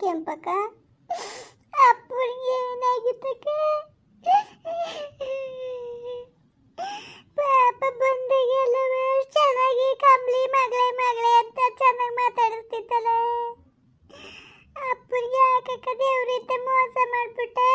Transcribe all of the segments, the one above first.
ಕೆಂಪಕ್ಕ ಅಪ್ಪನಿಗೆ ಏನಾಗಿತ್ತಕ್ಕ? ಪಾಪ ಬಂದಾಗೆಲ್ಲ ಚೆನ್ನಾಗಿ ಕಂಬ್ಲಿ ಮಗಳೇ ಮಗಳೇ ಅಂತ ಚೆನ್ನಾಗಿ ಮಾತಾಡಿಸ್ತಿದ್ದಲ್ಲ ಅಪ್ಪನಿಗೆ ಯಾಕಕ್ಕ ದೇವ್ರಿಂದ ಮೋಸ ಮಾಡ್ಬಿಟ್ಟೆ?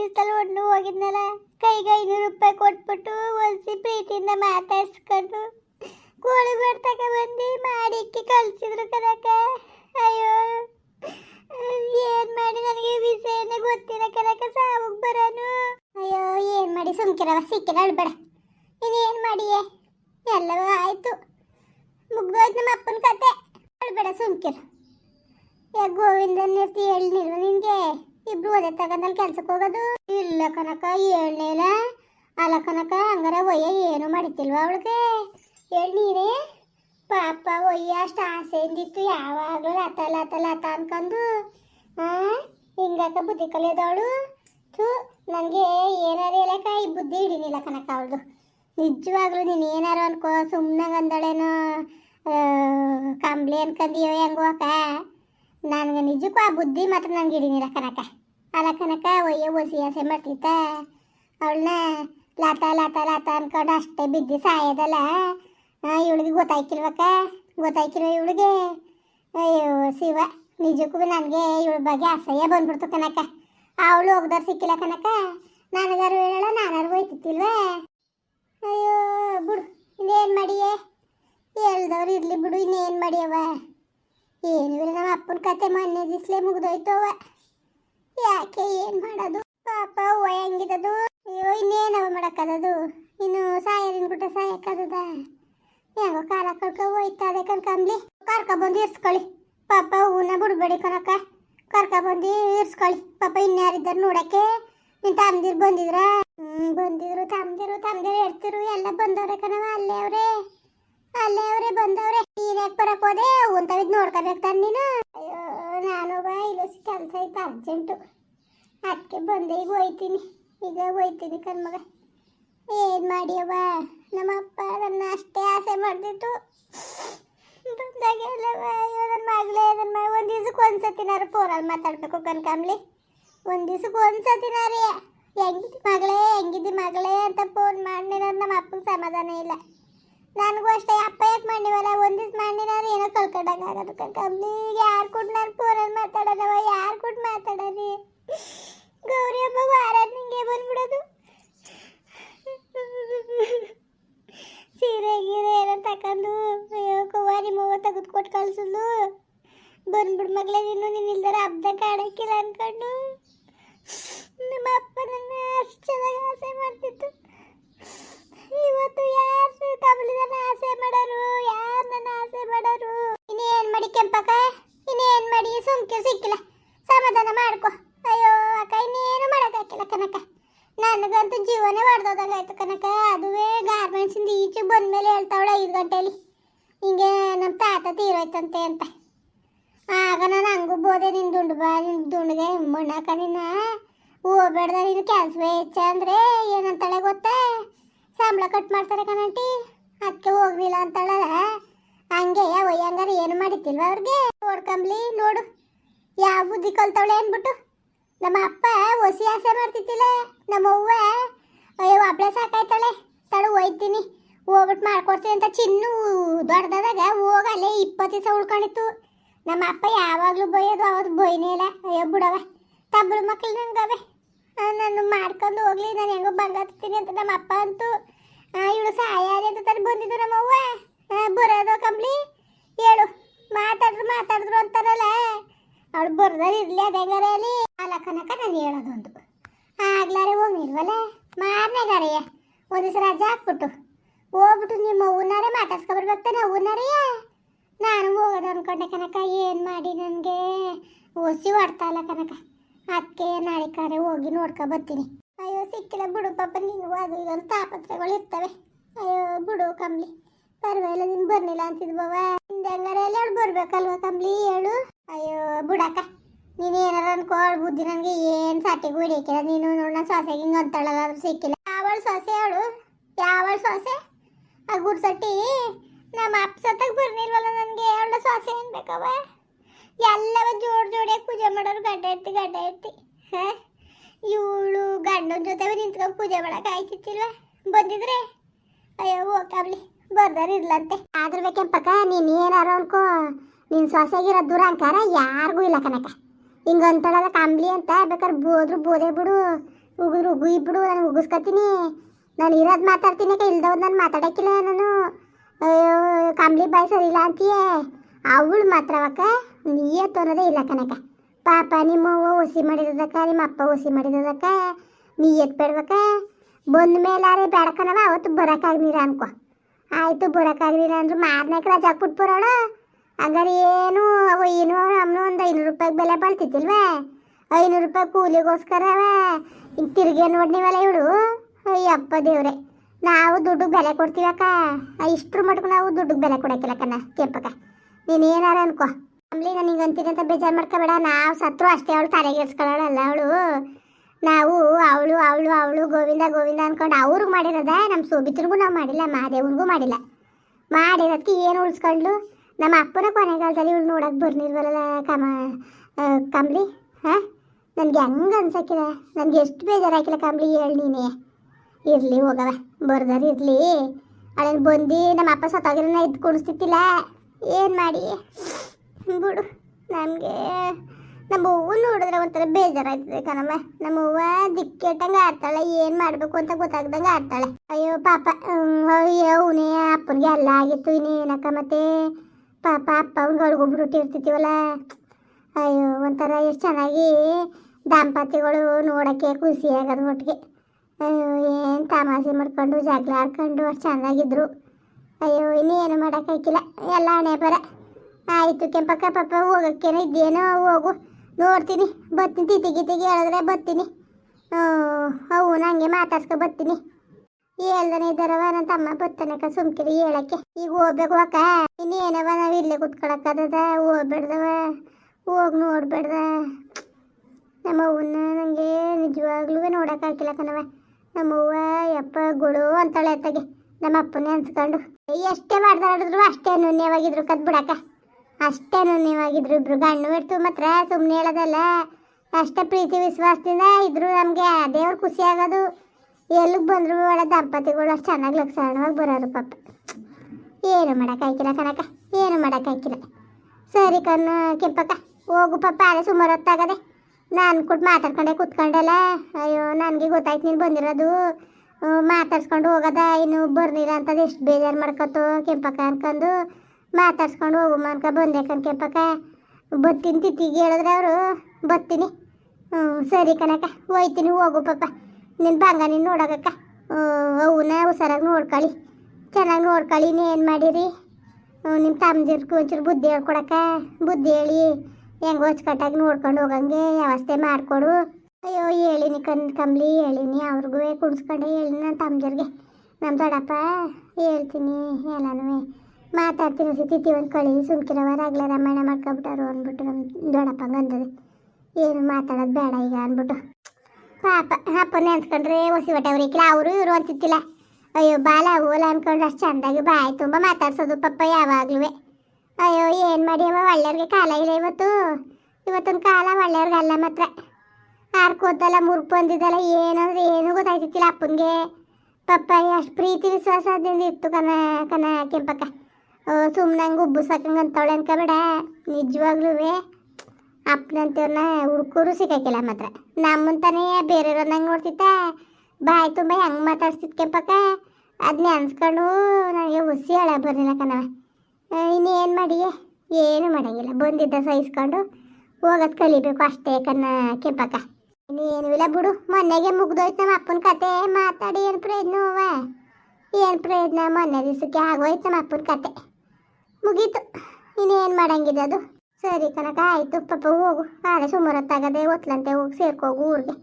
ದಿವಸದಲ್ಲಿ ಒಣ್ಣು ಹೋಗಿದ್ನಲ್ಲ? ಕೈಗೆ ಐನೂರು ರೂಪಾಯಿ ಕೊಟ್ಬಿಟ್ಟು ಒಸಿ ಪ್ರೀತಿಯಿಂದ ಮಾತಾಡ್ಸ್ಕೊಂಡು ಕೋಳಿ ತಕ ಬಂದು ಮಾಡಿಕ್ಕೆ ಕಳ್ಸಿದ್ರು ಕನಕ ಅಯ್ಯೋ, ಏನ್ ಮಾಡಿ ನನಗೆ ವಿಷಯನೇ ಗೊತ್ತಿಲ್ಲ ಕನಕ ಸಾವುಗ್ ಬರೋನು. ಅಯ್ಯೋ, ಏನ್ ಮಾಡಿ ಸುಮ್ಕಿರವ ಸಿಕ್ಕಿರ ಅಳ್ಬೇಡ. ಇನ್ನೇನ್ ಮಾಡಿಯೇ? ಎಲ್ಲವೂ ಆಯ್ತು. ಮುಗ್ದೋಯ್ತು ನಮ್ಮ ಅಪ್ಪನ ಕತೆ. ಅಳ್ಬೇಡ, ಸುಮ್ಕಿರ. ಗೋವಿಂದನ್ ಹೇಳಿ ನಿಲ್ವ ನಿನ್ಗೆ ಇಬ್ರು ಒದೆ ತಗೊಂಡಲ್ಲಿ ಕೆಲ್ಸಕ್ಕೆ ಹೋಗೋದು. ಇಲ್ಲ ಕನಕ ಏಳ್ನೇಲ ಅಲ್ಲ. ಕನಕ ಹಂಗಾರ ಒಯ್ಯ ಏನು ಮಾಡಿತಿಲ್ವ ಅವಳಿಗೆ? ಹೇಳಿ ನೀನೇ? ಪಾಪ ಒಯ್ಯ, ಅಷ್ಟು ಆಸೆಯಿಂದಿತ್ತು, ಯಾವಾಗಲೂ ಲತ ಲತ ಲತ ಅನ್ಕೊಂಡು ಹಾಂ ಹಿಂಗಾಕ ಬುದ್ಧಿ ಕಲಿಯೋದವಳು ಥೂ ನನಗೆ ಏನಾರು ಹೇಳಕ ಈ ಬುದ್ಧಿ ಹಿಡಿನಿಲ್ಲ ಕನಕ ಅವಳದು. ನಿಜವಾಗ್ಲೂ ನೀನು ಏನಾರು ಅನ್ಕೋ ಸುಮ್ಮನೆ ಅಂದಳೇನೋ ಕಂಬ್ಳಿ ಅನ್ಕಂದಿಯೋ ಹೆಂಗೋಕ ನನಗೆ ನಿಜಕ್ಕೂ ಆ ಬುದ್ಧಿ ಮಾತ್ರ ನನಗೆ ಹಿಡಿನಿಲ್ಲ ಕನಕ. ಅಲ್ಲ ಕನಕ, ಒಯ್ಯ ಒಸಿ ಆಸೆ ಮಾಡ್ತಿತ್ತ ಅವಳನ್ನ ಲಾತ ಲಾತ ಲಾತ ಅನ್ಕೊಂಡು ಅಷ್ಟೇ ಬಿದ್ದು ಸಾಯೋದಲ್ಲ. ಇವಳಿಗೆ ಗೊತ್ತಾಯ್ಕಿಲ್ವಕ್ಕ? ಗೊತ್ತಾಯ್ಕಿಲ್ವ ಇವಳಿಗೆ? ಅಯ್ಯೋ ಶಿವ, ನಿಜಕ್ಕೂ ನನಗೆ ಇವಳ ಬಗ್ಗೆ ಅಸಹ್ಯ ಬಂದ್ಬಿಡ್ತು ಕನಕ. ಅವಳು ಹೋಗ್ದವ್ರು ಸಿಕ್ಕಿಲ್ಲ ಕನಕ. ನನಗಾರು ಹೇಳಲ್ಲ, ನಾನಾರು ಹೋಯ್ತಿತ್ತಿಲ್ವೇ ಅಯ್ಯೋ ಬಿಡು, ಇನ್ನೇನು ಮಾಡಿಯೇ? ಹೇಳ್ದವ್ರು ಇರಲಿ ಬಿಡು, ಇನ್ನೇನು ಮಾಡಿಯವ? ಏನು ಇಲ್ಲ ನಮ್ಮ ಅಪ್ಪನ ಕತೆ ಮೊನ್ನೆ ದಿಸ್ಲೆ ಮುಗ್ದೋಯ್ತವ ಯಾಕೆ ಏನು ಮಾಡೋದು? ಪಾಪ ಹೂವ ಹೆಂಗಿದದು? ಅಯ್ಯೋ ಇನ್ನೇನವ ಮಾಡಕ್ಕದದು ಇನ್ನು ಸಾಯರಿನ ಬಿಟ್ಟ ಸಾಯಕ್ಕದದ? ಹೆಂಗೋ ಕಾಲ ಕಳ್ಕೊ ಅದೇ ಕನ್ಕಂಬ್ಲಿ. ಕರ್ಕೊಬಂದು ಇರ್ಸ್ಕೊಳ್ಳಿ. ಪಾಪ ಹೂವನ್ನ ಬಿಡ್ಬೇಡಿ ಕನಕ. ಕರ್ಕೊಬಂದು ಇರ್ಸ್ಕೊಳ್ಳಿ. ಪಾಪ ಇನ್ಯಾರಿದ್ದಾರೆ ನೋಡಕ್ಕೆ? ನೀನ್ ತಮ್ದಿರ್ ಬಂದಿದ್ರ? ಹ್ಮ್, ಬಂದಿದ್ರು ತಮ್ದಿರು ತಮ್ದಿರು ಹೇಳ್ತಿರು. ಎಲ್ಲ ಬಂದವ್ರೆ ಕಣವ ಅಲ್ಲೇ ಅವ್ರೆ. ಅಲ್ಲೇ ಅವ್ರೆ ಬಂದವ್ರೆ ಈಗ ಬರಕ್ ಹೋದೆ? ಹೂವಂತವಿದ್ ನೋಡ್ಕೋಬೇಕು ತಾನೆ ನೀನು? ಅಯ್ಯೋ, ನಾನು ಬಾ, ಇಲ್ಲ ಕೆಲಸ ಐತೆ, ಅರ್ಜೆಂಟು. ಅದಕ್ಕೆ ಬಂದೆ, ಈಗ ಹೋಯ್ತೀನಿ. ಈಗ ಹೋಯ್ತೀನಿ ಕಣ್ಮಗ ಏನು ಮಾಡಿಯವ ನಮ್ಮ ಅಪ್ಪ ನನ್ನ ಅಷ್ಟೇ ಆಸೆ ಮಾಡ್ತಿತ್ತು. ಬಂದಾಗೆಲ್ಲವ ಅಯ್ಯೋ ನನ್ನ ಮಗಳೇ ನನ್ನ ಮಗ, ಒಂದು ದಿವ್ಸಕ್ಕೆ ಒಂದು ಸತಿನಾರು ಫೋನಲ್ಲಿ ಮಾತಾಡ್ಬೇಕು ಕನಕಾಂಬ್ಲಿ ಒಂದು ದಿವ್ಸಕ್ಕೆ ಒಂದು ಸತಿನಾರಿ ಹೆಂಗಿದ್ದಿ ಮಗಳೇ ಹೆಂಗಿದ್ದಿ ಮಗಳೇ ಅಂತ ಫೋನ್ ಮಾಡಿ ನಮ್ಮ ಅಪ್ಪನ ಸಮಾಧಾನ ಇಲ್ಲ. ನನಗೂ ಅಷ್ಟೇ, ಅಪ್ಪ ಯಾಕೆ ಮಾಡಿವಲ್ಲ ಒಂದಿಸ್ ದಿವ್ಸ ಮಾಡಿನಾರು ಏನೋ ಕಳ್ಕೊಂಡಂಗೆ ಆಗೋದು ಕನ್ಕಂಬ್ಲಿ ಯಾರು ಕೂಡ ನಾನು ಫೋನಲ್ಲಿ ಮಾತಾಡೋಣವ ಯಾರು ಕೂಡ ಮಾತಾಡೋರಿ ಗೌರಿ ಹಬ್ಬ ವಾರ ನಿಂಗೆ ಬಂದ್ಬಿಡೋದು. ಸೀರೆ ಗೀರೆ ಏನೋ ತಕೊಂಡು ಕುವಾರಿ ಮೂವ ತೆಗೆದು ಕೊಟ್ಟು ಕಳ್ಸಿದ್ಲು ಬಂದ್ಬಿಡು ಮಗಳೇ, ನೀನು ನೀನು ಇಲ್ದಾರ ಹಬ್ಬದ ಕಾಡಕ್ಕಿಲ್ಲ ಅನ್ಕೊಂಡು. ನಮ್ಮ ಅಪ್ಪ ನನ್ನ ಅಷ್ಟು ಚೆನ್ನಾಗಿ ಆಸೆ ಮಾಡ್ತಿತ್ತು ಇವತ್ತು ಯಾರು ಕಮಲಿದನ್ನ ಆಸೆ ಮಾಡೋರು ಯಾರು ನನ್ನ ಆಸೆ ಮಾಡೋರು ಇನ್ನೇನ್ ಮಾಡಿ ಕೆಂಪಕ್ಕ ಇನ್ನೇನ್ ಮಾಡಿ ಸುಮ್ಕೆ ಸಿಕ್ಕಿಲ್ಲ ಸಮಾಧಾನ ಮಾಡ್ಕೊ ಅಯ್ಯೋ ಅಕ್ಕ ಇನ್ನೇನು ಮಾಡೋಕ್ಕಾಗಿಲ್ಲ ಕನಕ ನನಗಂತೂ ಜೀವನೇ ಹೊಡೆದೋದಂಗಾಯ್ತು ಕನಕ ಅದುವೇ ಗಾರ್ಮೆಂಟ್ಸಿಂದ ಈಚೆ ಬಂದ್ಮೇಲೆ ಹೇಳ್ತಾವಳೆ ಐದು ಗಂಟೆಯಲ್ಲಿ ಹಿಂಗೆ ನಮ್ಮ ತಾತ ತೀರೋಯ್ತಂತೆ ಅಂತ. ಆಗ ನಾನು ಹಂಗೂ ಬೋದೆ ನಿನ್ನ ದುಂಡು ಬಾ ನಿನ್ನ ದುಂಡಿಗೆ ಮಣ್ಣಾಕ ನಿನ್ನ ಹೋಗ್ಬೇಡ್ದ, ನೀನು ಕೆಲಸ ಹೆಚ್ಚ ಅಂದರೆ ಏನಂತಾಳೆ ಗೊತ್ತಾ? ಸಂಬಳ ಕಟ್ ಮಾಡ್ತಾರೆ ಕಣಂಟಿ. ಅದಕ್ಕೆ ಹೋಗ್ಲಿಲ್ಲ ಅಂತಾಳಲ್ಲ. ಹಂಗೆ ಒಯ್ಯಂಗಾರ ಏನು ಮಾಡಿದ್ದಿಲ್ವ ಅವ್ರಿಗೆ? ನೋಡ್ಕಂಬ್ಲಿ ನೋಡು. ಯಾವ ಬುದ್ಧಿ ಕಲ್ತವಳೆ ಅಂದ್ಬಿಟ್ಟು. ನಮ್ಮ ಅಪ್ಪ ಹೊಸಿ ಆಸೆ ಮಾಡ್ತಿದ್ದಿಲ್ಲ. ನಮ್ಮ ಅವ್ವ, ಅಯ್ಯೋ ಅಪ್ಲೆ ಸಾಕಾಯ್ತಾಳೆ. ತಳು ಹೋಯ್ತೀನಿ ಹೋಗ್ಬಿಟ್ಟು ಮಾಡ್ಕೊಡ್ತೀನಿ ಅಂತ ಚಿನ್ನು ದೊಡ್ಡದಾಗ ಹೋಗಲ್ಲೇ ಇಪ್ಪತ್ತು ದಿವಸ ಉಳ್ಕೊಂಡಿತ್ತು. ನಮ್ಮ ಅಪ್ಪ ಯಾವಾಗಲೂ ಬೈಯೋದು ಅವತ್ತು ಬೈನೇ ಇಲ್ಲ. ಅಯ್ಯೋ ಬಿಡವ ತಬ್ಬಳು ಮಕ್ಳು ನಂಗವೆ. ನಾನು ಮಾಡ್ಕೊಂಡು ಹೋಗ್ಲಿ, ನಾನು ಹೆಂಗೋ ಬಂಗಾತೀನಿ ಅಂತ ನಮ್ಮ ಅಪ್ಪ ಅಂತೂ ಇವಳು ಸಾಯಾರಿ ಅಂತ ತಾನೆ ಬಂದಿದ್ದು ನಮ್ಮವ್ವ ಬರೋದು ಕಂಬ್ಲಿ ಹೇಳು ಮಾತಾಡಿದ್ರು ಮಾತಾಡಿದ್ರು ಅಂತಾರಲ್ಲ. ಅವಳು ಬರ್ದಾರ ಇರಲಿ ಅದೇ ಅಲ್ಲಿ ಅಲ್ಲ ಕನಕ ನಾನು ಹೇಳೋದೊಂದು ಆಗ್ಲಾರೆ ಹೋಗಿಲ್ವಲ್ಲ ಮಾರನೇ ಗಾರೆಯ. ಒಂದು ದಿವಸ ರಜಾ ಹಾಕ್ಬಿಟ್ಟು. ಹೋಗ್ಬಿಟ್ಟು ನಿಮ್ಮ ಅವ್ವನಾರೇ ಮಾತಾಡ್ಸ್ಕೊಬರ್ಬೇಕು ಊನಾರೇ ನಾನು ಹೋಗೋದು ಅನ್ಕೊಂಡೆ ಕನಕ, ಏನು ಮಾಡಿ ನನಗೆ? ಒಸಿ ಹೊಡ್ತಾ ಇಲ್ಲ ಕನಕ. ಅದಕ್ಕೆ ನಾಳೆ ಕಾರೆ ಹೋಗಿ ನೋಡ್ಕೊ ಬರ್ತೀನಿ. ಅಯ್ಯೋ, ಸಿಕ್ಕಿಲ್ಲ ಬಿಡು ಪಾಪ ನಿನಗೂ ಅದು ಇದೊಂದು ತಾಪತ್ರೆಗಳು ಇರ್ತವೆ. ಅಯ್ಯೋ, ಬಿಡು ಕಂಬ್ಲಿ ಪರವಾಗಿಲ್ಲ, ನೀನು ಬರ್ಲಿಲ್ಲ ಅಂತಿದ್ ಬವ. ಹಿಂದಂಗಾರೆ ಎಲ್ಲ ಬರ್ಬೇಕಲ್ವ ಕಂಬ್ಲಿ ಹೇಳು? ಅಯ್ಯೋ, ಬಿಡಕ್ಕ. ನೀನು ಏನಾರ ಅನ್ಕೋಳ್ ಬುದ್ಧಿ ನನಗೆ ಏನು ಸಾಟಿಗೂ ಹಿಡಿಯಕ್ಕಿಲ್ಲ ನೀನು ನೋಡೋಣ ಸೊಸೆಗೆ ಹಿಂಗೆ ಅಂತಳಗಾದ್ರೂ ಸಿಕ್ಕಿಲ್ಲ. ಯಾವಳು ಸೊಸೆ ಹೇಳು? ಯಾವಳು ಸೊಸೆ? ಆ ಗುಡ್ಸಟ್ಟಿ ನಮ್ಮ ಅಪ್ಪ ಸತ್ತಾಗ ಬರ್ನಿಲ್ವಲ್ಲ ನನಗೆ? ಅವಳ ಸೊಸೆ ಅನ್ಬೇಕವ ಎಲ್ಲವ ಜೋಡ್ ಜೋಡಿಯಾಗಿ ಪೂಜೆ ಮಾಡೋರು ಗಡ್ಡ ಇರ್ತಿ ಗಡ್ಡ ಇರ್ತಿ ಹಾಂ? ಇವಳು ಗಂಡನ ಜೊತೆ ನಿಂತ್ಕೊಂಡು ಪೂಜೆ ಮಾಡೋಕೆ ಆಯ್ತಿತ್ತಿಲ್ವ? ಬಂದಿದ್ರೆ? ಅಯ್ಯೋ ಹೋಗ್ಲಿ ಬರ್ದಾರ ಇರ್ಲಂತೆ. ಆದ್ರ ಬೇಕೆಂಪಕ್ಕ ನೀನು ಏನಾರು ಅನ್ಕೋ. ನಿನ್ನ ಸೊಸೆಗಿರೋ ದೂರ ಅಂಕಾರ ಯಾರಿಗೂ ಇಲ್ಲ ಕನಕ ಹಿಂಗೆ ಅಂತಳಲ್ಲ ಕಂಬ್ಲಿ ಅಂತ ಬೇಕಾದ್ರೆ ಬೋದ್ರು ಬೋದೆ ಬಿಡು. ಉಗುರು ಉಗುಯ್ ಬಿಡು ನಾನು ಉಗಿಸ್ಕೊತೀನಿ. ನಾನು ಇರೋದು ಮಾತಾಡ್ತೀನಿ ಇಲ್ದವ್ ನಾನು ಮಾತಾಡೋಕ್ಕಿಲ್ಲ ನಾನು. ಕಂಬ್ಲಿ ಬಾಯ್ ಸರಿ ಇಲ್ಲ ಅಂತೀಯೇ? ಅವಳು ಮಾತ್ರವಕ್ಕ ನೀಯತ್ತು ಅನ್ನೋದೇ ಇಲ್ಲ ಕನಕ ಪಾಪ ನಿಮ್ಮ ಉಸಿ ಹುಸಿ ಮಾಡಿರೋದಕ್ಕ, ನಿಮ್ಮ ಅಪ್ಪ ಹುಸಿ ನೀ ಎತ್ ಬೇಡ್ಬೇಕ ಬಂದ ಮೇಲಾರೆ ಬೇಡಕನವ ಅವತ್ತು ಬರೋಕ್ಕಾಗ್ನಿರ ಅನ್ಕೋ. ಆಯಿತು ಬರೋಕ್ಕಾಗ್ಲಿಲ್ಲ ಅಂದ್ರೆ ಮಾರನೇ ರಜಾ ಹಾಕ್ಬಿಟ್ಟು ಬರೋಣ ಹಂಗಾರೆ ಏನು, ಅವ ಏನು ನಮ್ಮನು ಒಂದು ಐನೂರು ರೂಪಾಯಿಗೆ ಬೆಲೆ ಬಾಳ್ತಿದ್ದಿಲ್ವೇ? ಐನೂರು ರೂಪಾಯಿ ಕೂಲಿಗೋಸ್ಕರವ? ಹಿಂಗೆ ತಿರುಗಿ ನೋಡ್ನಿವಲ್ಲ ಇವಳು. ಅಯ್ಯಪ್ಪ ದೇವ್ರೆ. ನಾವು ದುಡ್ಡು ಬೆಲೆ ಕೊಡ್ತೀವಕ್ಕ ಇಷ್ಟ್ರ ಮಟ್ಕು ನಾವು ದುಡ್ಡಿಗೆ ಬೆಲೆ ಕೊಡಕ್ಕಿಲ್ಲ ಕಣ್ಣ, ಕೆಂಪಕ್ಕ. ನೀನು ಏನಾರ ಅನ್ಕೋ. ಅಂಬ್ಲಿ ನನಗೆ ಅಂತೀನಿ ಅಂತ ಬೇಜಾರು ಮಾಡ್ಕೋಬೇಡ. ನಾವು ಸತ್ರು ಅಷ್ಟೇ ಅವಳು ತಲೆಗೆಡ್ಸ್ಕೊಳ್ಳೋಳಲ್ಲ ಅವಳು. ನಾವು ಅವಳು ಅವಳು ಅವಳು, ಗೋವಿಂದ ಗೋವಿಂದ ಅನ್ಕೊಂಡು ಅವ್ರಿಗೆ ಮಾಡಿರೋದ ನಮ್ಮ ಸೋಬಿತ್ರಿಗೂ ನಾವು ಮಾಡಿಲ್ಲ, ಮಹಾದೇವನಿಗೂ ಮಾಡಿಲ್ಲ. ಮಾಡಿರೋದಕ್ಕೆ ಏನು ಉಳಿಸ್ಕೊಂಡ್ಲು? ನಮ್ಮ ಅಪ್ಪನ ಕೊನೆಗಾಲದಲ್ಲಿ ಇವಳು ನೋಡಕ್ಕೆ ಬರ್ನಿಲ್ವಲ್ಲ ಕಮ ಕಂಬ್ಲಿ ಹಾಂ? ನನಗೆ ಹೆಂಗೆ ಅನ್ಸಕ್ಕಿಲ್ಲ. ನನಗೆ ಎಷ್ಟು ಬೇಜಾರಾಕಿಲ್ಲ ಕಂಬ್ಲಿ ಹೇಳಿ ನೀನೇ. ಇರಲಿ ಹೋಗವ ಬರ್ದಾರ ಇರಲಿ. ಅಳನ್ ಬಂದು ನಮ್ಮ ಅಪ್ಪ ಸತ್ತೋಗಿರೋನ ಇದು ಕುಣಿಸ್ತಿತ್ತಿಲ್ಲ ಏನು ಮಾಡಿ? ಬಿಡು, ನಮಗೆ ನಮ್ಮ ಹೂವು ನೋಡಿದ್ರೆ ಒಂಥರ ಬೇಜಾರಾಯ್ತದೆ ಕಣಮ್ಮ ನಮ್ಮ ಹೂವ ದಿಕ್ಕೆಟ್ಟಂಗೆ ಆಡ್ತಾಳೆ, ಏನು ಮಾಡಬೇಕು ಅಂತ ಗೊತ್ತಾಗ್ದಂಗೆ ಆಡ್ತಾಳೆ. ಅಯ್ಯೋ, ಪಾಪ ಅಯ್ಯೋ, ಅವನೇ, ಅಪ್ಪನಿಗೆ ಎಲ್ಲ ಆಗಿತ್ತು ಇನ್ನೇನಕ್ಕ ಮತ್ತೆ? ಪಾಪ, ಅಪ್ಪ ಅವ್ನಿಗೆ ಅಳ್ಗೊಬ್ಬಿಟ್ಟಿರ್ತಿದ್ದೀವಲ್ಲ ಅಯ್ಯೋ, ಒಂಥರ ಎಷ್ಟು ಚೆನ್ನಾಗಿ ದಾಂಪತ್ಯಗಳು ನೋಡೋಕ್ಕೆ ಖುಷಿ ಆಗೋದು ಒಟ್ಟಿಗೆ ಏನು ತಮಾಷೆ ಮಾಡ್ಕೊಂಡು ಜಗಳ ಆಡ್ಕೊಂಡು ಅಷ್ಟು ಚೆನ್ನಾಗಿದ್ರು. ಅಯ್ಯೋ ಇನ್ನೇನು ಮಾಡೋಕ್ಕಾಗಿಲ್ಲ ಎಲ್ಲ ಹಣೆ ಬರ. ಆಯಿತು ಕೆಂಪಕ್ಕ, ಪಾಪ ಹೋಗೋಕ್ಕೇನೋ ಇದ್ದೇನೋ ಹೋಗು. ನೋಡ್ತೀನಿ. ಬರ್ತೀನಿ ತಿತಿ ತಿಗಿ ಹೇಳಿದ್ರೆ ಬರ್ತೀನಿ. ಅವು ಹಂಗೆ ಮಾತಾಡ್ಸ್ಕೊ ಬರ್ತೀನಿ. ಹೇಳ್ದನೆ ಇದ್ದಾರವ ನನ್ನ ತಮ್ಮ ಬರ್ತಾನಕ್ಕ ಸುಮ್ಕಿರಿ ಹೇಳಕ್ಕೆ. ಈಗ ಹೋಗ್ಬೇಕು ಅಕ್ಕ. ಇನ್ನೇನವ ನಾವು ಇಲ್ಲೇ ಕುತ್ಕೊಳಕ್ಕದ ಹೋಗ್ಬೇಡ್ದವ? ಹೋಗಿ ನೋಡ್ಬೇಡ್ದ? ನಮ್ಮ ಅವನ್ನ ನನಗೆ ನಿಜವಾಗ್ಲೂ ನೋಡೋಕ್ಕಾಗಿಲ್ಲ ಕಣವ ನಮ್ಮ ಅವ್ವ ಯಪ್ಪ ಗುಳು ಅಂತಾಳೆ ಅತ್ತಗೆ. ನಮ್ಮ ಅಪ್ಪನೇ ಅನ್ಸ್ಕೊಂಡು ಎಷ್ಟೇ ಮಾಡ್ದಾಡಿದ್ರು ಅಷ್ಟೇ ನುಣ್ಯವಾಗಿದ್ರು ಕದ್ ಬಿಡಕ್ಕ. ಅಷ್ಟೇ ನುಣ್ಯವಾಗಿದ್ರು ಇಬ್ರು ಗಂಡು ಇಡ್ತು ಮಾತ್ರ ಸುಮ್ಮನೆ ಹೇಳೋದಲ್ಲ. ಅಷ್ಟೇ ಪ್ರೀತಿ, ವಿಶ್ವಾಸದಿಂದ ಇದ್ರು ನಮಗೆ ದೇವ್ರ ಖುಷಿ ಆಗೋದು. ಎಲ್ಲಿಗೆ ಬಂದ್ರು ಒಳ್ಳೆ ದಂಪತಿಗಳು ಅಷ್ಟು ಚೆನ್ನಾಗಿ ಲಕ್ಷಣವಾಗಿ ಬರೋರು ಪಾಪ. ಏನು ಮಾಡೋಕ್ಕಾಗಿಲ್ಲ ಕಣಕ್ಕ, ಏನು ಮಾಡೋಕ್ಕಾಗಿಲ್ಲ ಸರಿ ಕಣ್ಣು, ಕೆಂಪಕ್ಕ, ಹೋಗು ಪಾಪ ಅದೇ ಸುಮಾರು ಹೊತ್ತಾಗದೆ. ನಾನು ಕೊಟ್ಟು ಮಾತಾಡ್ಕೊಂಡೆ ಕೂತ್ಕೊಂಡಲ್ಲ ಅಯ್ಯೋ, ನನಗೆ ಗೊತ್ತಾಯ್ತು ನೀನು ಬಂದಿರೋದು. ಮಾತಾಡ್ಸ್ಕೊಂಡು ಹೋಗೋದ, ಇನ್ನು ಬರ್ನಿಲ್ಲ ಅಂತ ಎಷ್ಟು ಬೇಜಾರು ಮಾಡ್ಕೊತು, ಕೆಂಪಕ್ಕ ಅನ್ಕೊಂಡು ಮಾತಾಡ್ಸ್ಕೊಂಡು ಹೋಗು ಅನ್ಕ ಬಂದೆ ಕಣ್ ಕೆಂಪಕ್ಕ. ಬತ್ತೀನಿ ತಿತ್ತಿಗೆ ಹೇಳಿದ್ರೆ ಅವರು, ಬತ್ತೀನಿ. ಹ್ಞೂ ಸರಿ ಕಣಕ್ಕ, ಹೋಯ್ತೀನಿ, ಹೋಗು ಪಪ್ಪ ನಿನ್ನ ಬಂಗ ನೀನು ನೋಡೋಕಕ್ಕ. ಅವನ್ನ ಹುಷಾರಾಗಿ ನೋಡ್ಕೊಳ್ಳಿ ಚೆನ್ನಾಗಿ ನೋಡ್ಕೊಳ್ಳಿ ಏನು ಮಾಡಿರಿ? ನಿಮ್ಮ ತಮ್ಮದಿರ್ಗೂ ಒಂಚೂರು ಬುದ್ಧಿ ಹೇಳ್ಕೊಡಕ್ಕ. ಬುದ್ಧಿ ಹೇಳಿ. ಹೆಂಗೆ ಹೊಚ್ಕಟ್ಟಾಗಿ ನೋಡ್ಕೊಂಡು ಹೋಗಂಗೆ ವ್ಯವಸ್ಥೆ ಮಾಡಿಕೊಡು. ಅಯ್ಯೋ, ಹೇಳಿನಿ ಕಣ್ ಕಂಬ್ಲಿ ಹೇಳಿನಿ ಅವ್ರಿಗೂ ಕುಡ್ಸ್ಕೊಂಡೆ ಹೇಳಿನಿ ನನ್ನ ತಮ್ಮದಿರ್ಗೆ ನಮ್ಮ ದೊಡ್ಡಪ್ಪ ಹೇಳ್ತೀನಿ ಎಲ್ಲನೂ ಮಾತಾಡ್ತೀನಿ ತಿತ್ತಿ ಒಂದು ಕಳಿ, ಸುಮ್ಕಿರವಾರ ಆಗ್ಲೇ ರಾಮಾಯಣ ಮಾಡ್ಕೊಬಿಟ್ಟಾರು ಅಂದ್ಬಿಟ್ಟು ನಮ್ಮ ದೊಡ್ಡಪ್ಪಂಗೆ ಅಂದದೆ. ಏನು ಮಾತಾಡೋದು ಬೇಡ ಈಗ ಅಂದ್ಬಿಟ್ಟು. ಪಾಪ ಅಪ್ಪ ನೆನ್ಸ್ಕೊಂಡ್ರೆ ಹೊಸಿ ಅವ್ರಿಕಿಲ್ಲ ಅವರು ಇವರು ಅಂತಿತ್ತಿಲ್ಲ ಅಯ್ಯೋ, ಬಾಲ ಓಲ ಅಂದ್ಕೊಂಡ್ರೆ ಅಷ್ಟು ಚಂದಾಗಿ ಬಾಯ್ ತುಂಬ ಮಾತಾಡ್ಸೋದು ಪಪ್ಪ ಯಾವಾಗ್ಲೂ ಅಯ್ಯೋ, ಏನು ಮಾಡಿ ಅವ? ಒಳ್ಳೆಯವ್ರಿಗೆ ಕಾಲ ಇಲ್ಲ ಇವತ್ತು. ಇವತ್ತೊಂದು ಕಾಲ ಒಳ್ಳೆಯವ್ರಿಗಲ್ಲ ಮಾತ್ರ. ಆರ್ಕೋದಲ್ಲ ಮುರುಕು ಬಂದಿದ್ದಲ್ಲ ಏನಂದ್ರೆ ಏನೂ ಗೊತ್ತಾಯ್ತಿತ್ತಿಲ್ಲ ಅಪ್ಪನಿಗೆ. ಪಪ್ಪ ಅಷ್ಟು ಪ್ರೀತಿ ವಿಶ್ವಾಸದಿಂದ ಇತ್ತು ಕನ ಕನ ಕೆಂಪಕ್ಕ. ಸುಮ್ಮನಂಗೆ ಉಬ್ಬು ಸಾಕಂಗೆ ಅಂತವಳೆ ಅನ್ಕೋಬೇಡ. ನಿಜವಾಗ್ಲೂ ಅಪ್ಪನಂತವ್ರನ್ನ ಹುಡ್ಕೋರು ಸಿಕ್ಕಾಕಿಲ್ಲ ಮಾತ್ರ. ನಮ್ಮಂತಾನೆ ಬೇರೆಯವ್ರನ್ನಂಗೆ ನೋಡ್ತಿತ್ತ? ಬಾಯಿ ತುಂಬ ಹೆಂಗೆ ಮಾತಾಡ್ಸ್ತಿತ್ತು ಕೆಂಪಕ್ಕ. ಅದನ್ನ ಅನ್ಸ್ಕೊಂಡು ನನಗೆ ಹುಸಿ ಹೇಳ ಬರಲಿಲ್ಲ ಕಣವ. ಇನ್ನೇನು ಮಾಡಿ ಏನು ಮಾಡೋಂಗಿಲ್ಲ. ಬಂದಿದ್ದ ಸಹಿಸ್ಕೊಂಡು ಹೋಗೋದು ಕಲಿಬೇಕು ಅಷ್ಟೇ ಕಣ್ಣ ಕೆಂಪಕ್ಕ. ಇನ್ನೇನು ಇಲ್ಲ ಬಿಡು. ಮೊನ್ನೆಗೆ ಮುಗ್ದೋಯ್ತು ನಮ್ಮ ಅಪ್ಪನ ಕತೆ. ಮಾತಾಡಿ, ಏನು ಪ್ರಯೋಜನ ಅವ ಏನು ಪ್ರಯೋಜನ? ಮೊನ್ನೆ ದಿವಸಕ್ಕೆ ಆಗೋಯ್ತು ನಮ್ಮ ಅಪ್ಪನ ಕತೆ. ಮುಗೀತು. ಇನ್ನೇನು ಮಾಡೋಂಗಿದೆ ಅದು? ಸರಿ ಕನಕ ಆಯಿತು. ಪಾಪ ಹೋಗು. ಆದರೆ ಸುಮಾರು ಹೊತ್ತಾಗದೆ ಒತ್ಲಂತೆ ಹೋಗಿ ಸೇರ್ಕೋಗು ಊರಿಗೆ.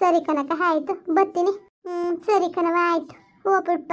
ಸರಿ ಕನಕ ಆಯಿತು. ಬರ್ತೀನಿ. ಹ್ಞೂ ಸರಿ ಕಣವ ಆಯಿತು. ಹೋಗ್ಬಿಟ್ಪ